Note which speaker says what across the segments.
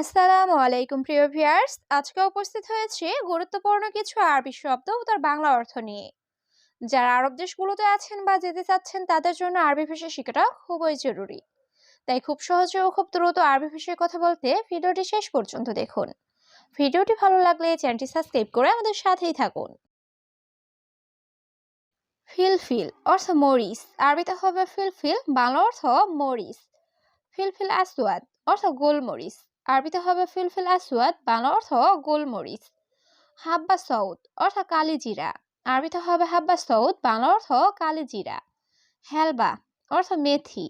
Speaker 1: আসসালামু আলাইকুম, প্রিয় ভিউয়ার্স। আজকে উপস্থিত হয়েছে গুরুত্বপূর্ণ কিছু আরবি শব্দ ও তার বাংলা অর্থ নিয়ে। যারা আরব দেশগুলোতে আছেন বা যেতে চাচ্ছেন, তাদের জন্য আরবি ভাষা শেখাটা খুবই জরুরি। তাই খুব সহজে ও খুব দ্রুত আরবি ভাষায় কথা বলতে ভিডিওটি শেষ পর্যন্ত দেখুন। ভিডিওটি ভালো লাগলে চ্যানেলটি সাবস্ক্রাইব করে আমাদের সাথেই থাকুন। ফিলফিল অর্থ মরিস। আরবিতে হবে ফিলফিল, বাংলা অর্থ মরিস। ফিলফিল আসওয়াদ অর্থ গোলমরিচ আরবিতে হবে ফিলফিল আসওয়াদ, বাংলা অর্থ গোলমরিচ। হাব্বা সৌদ অর্থ কালিজিরা আরবিতে হবে হাব্বা সৌদ বাংলা অর্থ কালিজিরা হেলবা, অর্থ মেথি।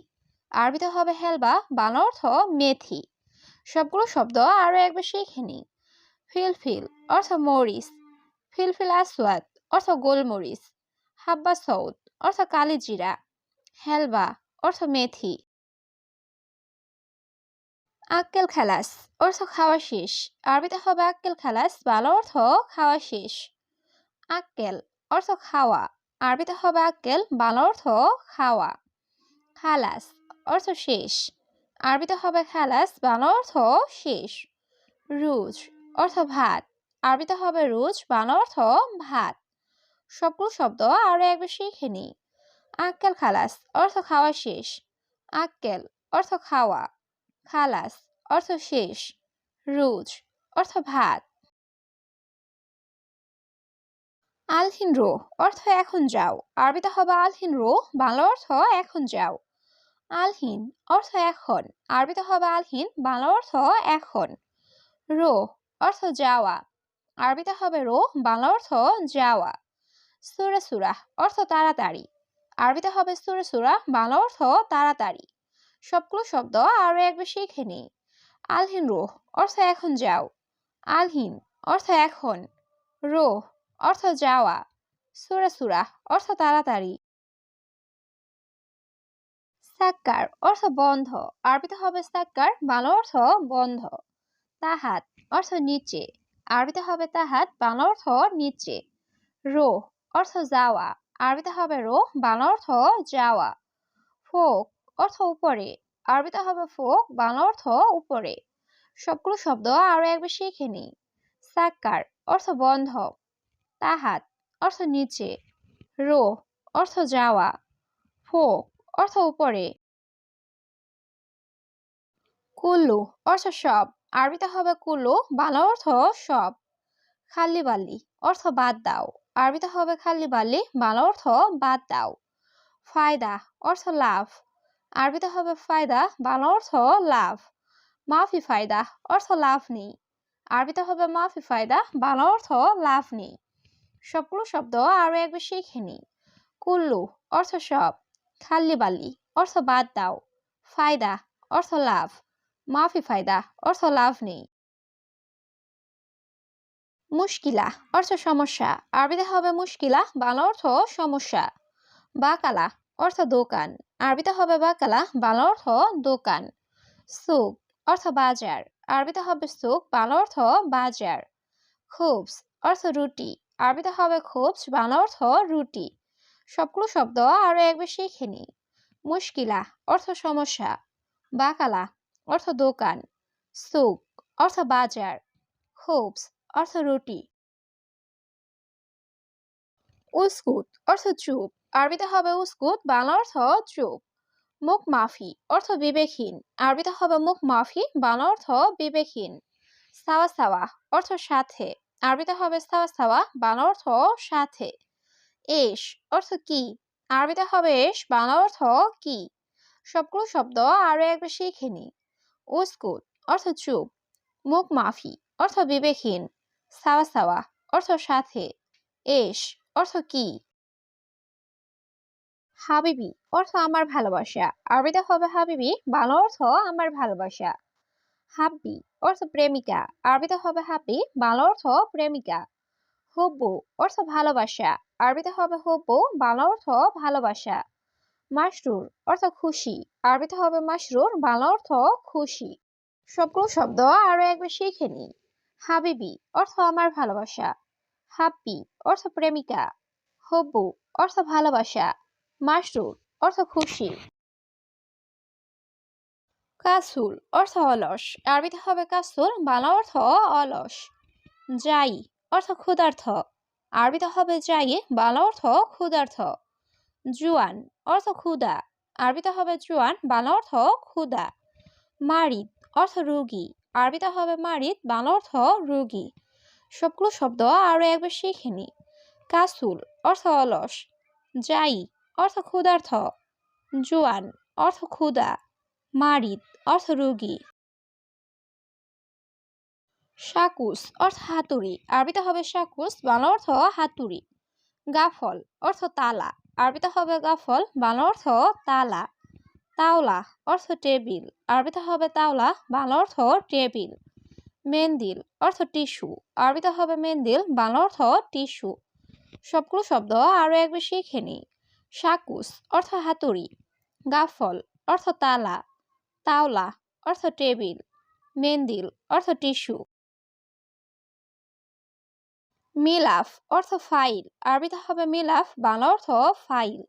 Speaker 1: আরবিতে হবে হেলবা, বাংলা অর্থ মেথি। সবগুলো শব্দ আরও একবার শিখে নিই। ফিলফিল, অর্থ মরিচ। ফিলফিল আসওয়াদ, অর্থ গোলমরিচ। হাব্বা সৌদ অর্থ কালিজিরা হেলবা, অর্থ মেথি। আক্কেল খালাস, অর্থ খাওয়া শেষ। আরবিতে হবে আক্কেল খালাস ভালো অর্থ খাওয়া শেষ। আক্কেল, অর্থ খাওয়া। আরবিতে হবে আক্কেল ভালো অর্থ খাওয়া। খালাস, অর্থ শেষ। আরবিতে হবে খালাস ভালো অর্থ শেষ। রুজ, অর্থ ভাত। আরবিতে হবে রুজ, বাংলা অর্থ ভাত। সবগুলো শব্দ আরও একবার শিখে নি আক্কেল খালাস, অর্থ খাওয়া শেষ। আক্কেল, অর্থ খাওয়া। খালাস, অর্থ শেষ। রুজ, অর্থ ভাত। আলহিন রো, অর্থ এখন যাও। আরবিতে হবে আলহিন রো, বাংলা অর্থ এখন যাও। আলহিন, অর্থ এখন। আরবিতে হবে আলহিন, বাংলা অর্থ এখন। রো, অর্থ যাওয়া। আরবিতে হবে রো, বাংলা অর্থ যাওয়া। সুরা সুরা অর্থ তাড়াতাড়ি। আরবিতে হবে সুরা সুরা বাংলা অর্থ তাড়াতাড়ি। সবগুলো শব্দ আরও একবার শিখে নিই। আলহিন রোহ, অর্থ এখন যাও। আলহিন, অর্থ এখন। রোহ, অর্থ যাওয়া। সুরা সুরা অর্থ তাড়াতাড়ি। সাক্কার, অর্থ বন্ধ। আরবিতে হবে সাক্কার, বাংলা অর্থ বন্ধ। তাহাত, অর্থ নিচে। আরবিতে হবে তাহাত, বাংলা অর্থ নিচে। রো অর্থ যাওয়া। আরবিতে হবে রো বাংলা অর্থ যাওয়া। ফোক অর্থ উপরে, আরবিতে হবে ফোক, বাংলা অর্থ উপরে। সবগুলো শব্দ আরও একবার শিখে নিই সাক্কার, অর্থ বন্ধ। তাহাত, অর্থ নিচে। রো অর্থ যাওয়া। ফোক, অর্থ উপরে। কুল্লু, অর্থ সব। আরবিতে হবে কুল্লু, বাংলা অর্থ সব। খালি বালি অর্থ বাদ দাও। আরবিতে হবে খালি বালি বাংলা অর্থ বাদ দাও। ফায়দা, অর্থ লাভ। আরবিতে হবে ফায়দা, বাংলা অর্থ লাভ। মাফি ফায়দা, অর্থ লাভ নেই। আরবিতে হবে মাফি ফায়দা, বাংলা অর্থ লাভ নেই। সবগুলো শব্দ আরও একবার শিখে নি কুল্লু, অর্থ সব। খাল্লি বালি অর্থ বাদ দাও। ফায়দা, অর্থ লাভ। মাফি ফায়দা, অর্থ লাভ নেই। মুশকিলা, অর্থ সমস্যা। আরবিতে হবে মুশকিলা, বাংলা অর্থ সমস্যা। বাকালা অর্থ দোকান। আরবিতে হবে বাকালা বাংলা অর্থ দোকান। সুক অর্থ বাজার। আরবিতে হবে সুক বাংলা অর্থ বাজার। খুবস, অর্থ রুটি। আরবিতে হবে খুবস, বাংলা অর্থ রুটি। সবগুলো শব্দ আরও একবার শিখে নি মুশকিলা, অর্থ সমস্যা। বাকালা, অর্থ দোকান। সুক অর্থ বাজার। খুবস, অর্থ রুটি। উস্কুত অর্থ চুপ। আরবিতে হবে উস্কুত, বাংলা অর্থ চুপ। মুখ মাফি, অর্থ বিবেকহীন। আরবিতে হবে মুখ মাফি, বাংলা অর্থ বিবেকহীন। সাওয়া সাওয়া, অর্থ সাথে। আরবিতে হবে সাওয়া সাওয়া, বাংলা অর্থ সাথে। এস, অর্থ কি? আরবিতে হবে এস, বাংলা অর্থ কি? সবগুলো শব্দ আরও একবার শিখে নি। উস্কুত, অর্থ চুপ। মুখ মাফি, অর্থ বিবেকহীন। সাওয়া সাওয়া, অর্থ সাথে। এস, অর্থ কি? হাবিবি অর্থ আমার ভালোবাসা। আরবিতে হবে হাবিবি, বাংলা অর্থ আমার ভালোবাসা। হাব্বি অর্থ প্রেমিকা আরবিতে হবে হাব্বি, বাংলা অর্থ প্রেমিকা। হব্বু অর্থ ভালোবাসা আরবিতে হবে হব্বু, বাংলা অর্থ ভালোবাসা। মাসরুর অর্থ খুশি আরবিতে হবে মাসরুর বাংলা অর্থ খুশি। সবগুলো শব্দ আরও একবার শিখে নি। হাবিবি অর্থ আমার ভালোবাসা। হাব্বি অর্থ প্রেমিকা। হব্বু অর্থ ভালোবাসা। মাসরুর অর্থ খুশি। কাসুল অর্থ অলস। আরবিতে হবে কাসুল বাংলা অর্থ অলস। যাই অর্থ ক্ষুধার্থ। আরবিতে হবে যাই বাংলা অর্থ ক্ষুধার্থ। জুয়ান অর্থ ক্ষুধা। আরবিতে হবে জুয়ান, বাংলা অর্থ ক্ষুধা। মারিদ অর্থ রোগী। আরবিতে হবে মারিদ, বাংলা অর্থ রোগী। সবগুলো শব্দ আরও একবার শিখে নি। কাসুল অর্থ অলস। যাই অর্থ ক্ষুধার্থ। জোয়ান, অর্থ ক্ষুধা। মারিদ, অর্থ রোগী। শাকুস, অর্থ হাতুড়ি। আরবিতে হবে শাকুস, বাংলা অর্থ হাতুড়ি। গাফল, অর্থ তালা। আরবিতে হবে গাফল, বাংলা অর্থ তালা। তাওলা, অর্থ টেবিল। আরবিতে হবে তাওলা, বাংলা অর্থ টেবিল। মেন্দিল, অর্থ টিস্যু। আরবিতে হবে মেন্দিল, বাংলা অর্থ টিস্যু। সবগুলো শব্দ আরও একবার শিখে নিই। শাকুস অর্থ হাতুড়ি, গাফল অর্থ তালা, তাওলা অর্থ টেবিল, মেন্দিল অর্থ টিস্যু। মিলাফ অর্থ ফাইল, আরবিতে হবে মিলাফ, বাংলা অর্থ ফাইল।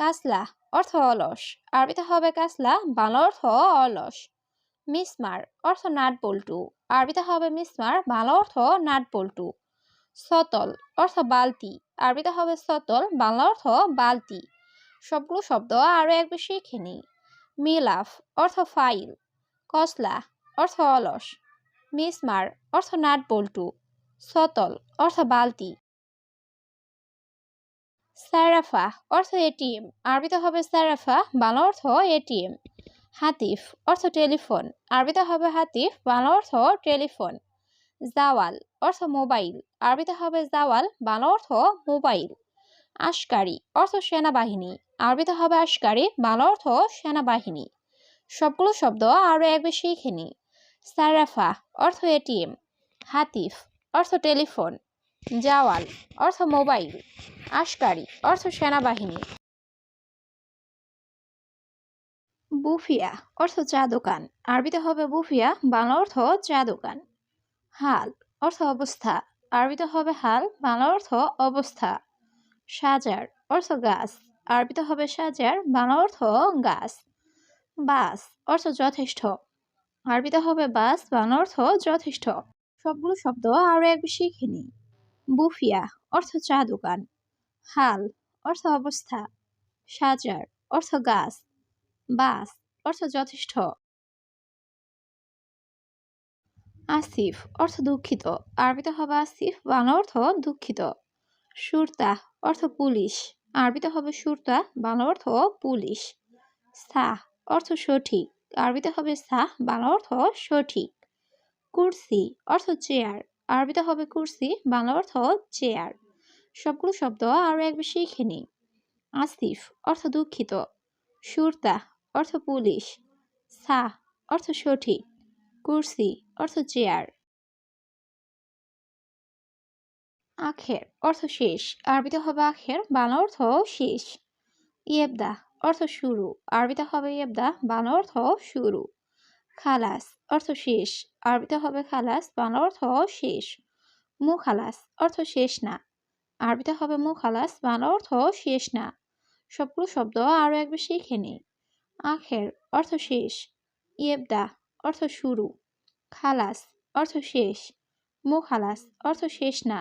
Speaker 1: কাসলা অর্থ অলস, আরবিতে হবে কাসলা, বাংলা অর্থ অলস। মিসমার অর্থ নাট বল্টু আরবিতে হবে মিসমার, বাংলা অর্থ নাট বল্টু সতল অর্থ বালতি। আরবিতে হবে সতল, বাংলা অর্থ বালতি। সবগুলো শব্দ আরও একবার শিখে নিই। মিলাফ অর্থ ফাইল। কসলা অর্থ অলস। মিসমার অর্থ নাট বল্টু সতল অর্থ বালতি। স্যারাফা অর্থ এটিএম। আরবিতে হবে স্যারাফা, বাংলা অর্থ এটিএম। হাতিফ অর্থ টেলিফোন। আরবিতে হবে হাতিফ, বাংলা অর্থ টেলিফোন। জাওয়াল অর্থ মোবাইল। আরবিতে হবে জাওয়াল, বাংলা অর্থ মোবাইল। আশকারি অর্থ সেনাবাহিনী। আরবিতে হবে আশকারি, বাংলা অর্থ সেনাবাহিনী। সবগুলো শব্দ আরও একবার শিখে নি সারাফা অর্থ এটিএম। হাতিফ অর্থ টেলিফোন। জাওয়াল অর্থ মোবাইল। আশকারি অর্থ সেনাবাহিনী। বুফিয়া অর্থ চা দোকান। আরবিতে হবে বুফিয়া, বাংলা অর্থ চা দোকান। হাল অর্থ অবস্থা। আরবিতে হবে হাল বাংলা অর্থ অবস্থা। সাজার অর্থ গাছ। আরবিতে হবে সাজার বাংলা অর্থ গাছ। বাস অর্থ যথেষ্ট। আরবিতে হবে বাস বাংলা অর্থ যথেষ্ট। সবগুলো শব্দ আরও এক শিখে নিই। বুফিয়া অর্থ চা দোকান হাল অর্থ অবস্থা। সাজার অর্থ গাছ। বাস অর্থ যথেষ্ট। আসিফ, অর্থ দুঃখিত। আরবিতে হবে আসিফ, বাংলা অর্থ দুঃখিত। সুরতা, অর্থ পুলিশ। আরবিতে হবে সুরতা, বাংলা অর্থ পুলিশ। সাহ, অর্থ সঠিক। আরবিতে হবে সাহ, বাংলা অর্থ সঠিক। কুরসি, অর্থ চেয়ার। আরবিতে হবে কুরসি, বাংলা অর্থ চেয়ার। সবগুলো শব্দ আরও একবার শিখে নিই। আসিফ, অর্থ দুঃখিত। সুরতা, অর্থ পুলিশ। সাহ, অর্থ সঠিক। কুরসি, অর্থ চেয়ার। আখের, অর্থ শেষ। আরবিতে হবে আখের, বাংলা অর্থ শেষ। ইয়েবদা, অর্থ শুরু। আরবিতে হবে ইয়েবদা, বাংলা অর্থ শুরু। খালাস, অর্থ শেষ। আরবিতে হবে খালাস, বাংলা অর্থ শেষ। মুখালাস, অর্থ শেষ না। আরবিতে হবে মুখালাস, বাংলা অর্থ শেষ না। সবগুলো শব্দ আরও একবার শিখে নিই আখের, অর্থ শেষ। ইয়েবদা অর্থ শুরু। খালাস, অর্থ শেষ। মুখালাস, অর্থ শেষ না।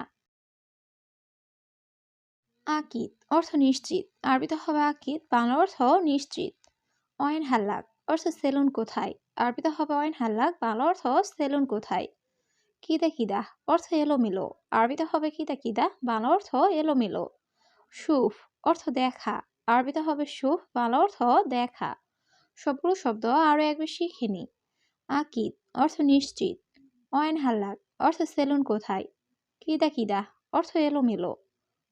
Speaker 1: আকিদ, অর্থ নিশ্চিত। আরবিতে হবে আকিদ বাংলা অর্থ নিশ্চিত। অয়েন হাল্লাক অর্থ সেলুন কোথায়? আরবিতে হবে অয়েন হাল্লাক বাংলা অর্থ সেলুন কোথায়? কিদা কিদা, অর্থ এলোমেলো। আরবিতে হবে কিদা কিদা বাংলা অর্থ এলোমেলো। সুফ, অর্থ দেখা। আরবিতে হবে সুফ বাংলা অর্থ দেখা। সবগুলো শব্দ আরও একবার শিখে নি। আকিদ, অর্থ নিশ্চিত। অয়েন হাল্লাক, অর্থ সেলুন কোথায়? কিদা কিদা, অর্থ এলোমেলো।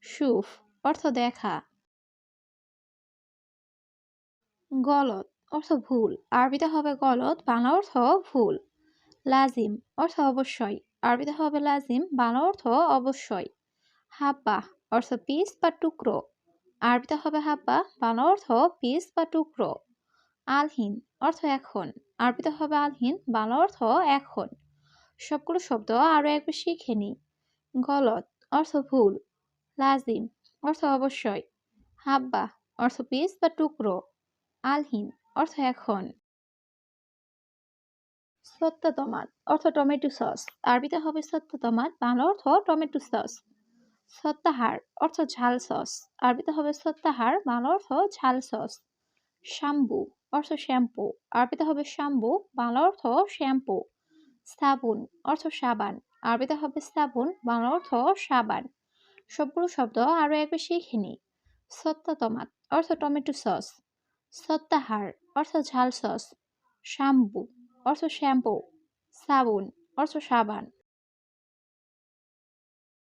Speaker 1: সুফ, অর্থ দেখা। গলত, অর্থ ভুল। আরবিতে হবে গলত, বাংলা অর্থ ভুল। লাজিম, অর্থ অবশ্যই। আরবিতে হবে লাজিম, বাংলা অর্থ অবশ্যই। হাব্বা, অর্থ পিস বা টুকরো। আরবিতে হবে হাব্বা, বাংলা অর্থ পিস বা টুকরো। আলহীন অর্থ এখন আরবিতে হবে আলহীন বাংলা অর্থ এখন। সবগুলো শব্দ আরও একবার শিখে নিই। গলত, অর্থ ভুল। লাজিম, অর্থ অবশ্যই। হাব্বা, অর্থ পিস বা টুকরো। আলহীন, অর্থ এখন। সত্য অর্থ টমেটো সস। আরবিতে হবে সত্য বাংলা অর্থ টমেটো সস। সত্যাহার, অর্থ ঝাল সস। আরবিতে হবে সত্যাহার, বাংলা অর্থ ঝাল সস। শ্যাম্পু অর্থ শ্যাম্পু। আরবিতে হবে শ্যাম্পু বাংলা অর্থ শ্যাম্পু। সাবুন অর্থ সাবান। আরবিতে হবে সাবুন বাংলা অর্থ সাবান। সবগুলো শব্দ আরও একবার শিখে নিই। সত্য টমাট অর্থ টমেটো সস। সত্যাহার অর্থ ঝাল সস। শ্যাম্পু, অর্থ শ্যাম্পু। সাবুন অর্থ সাবান।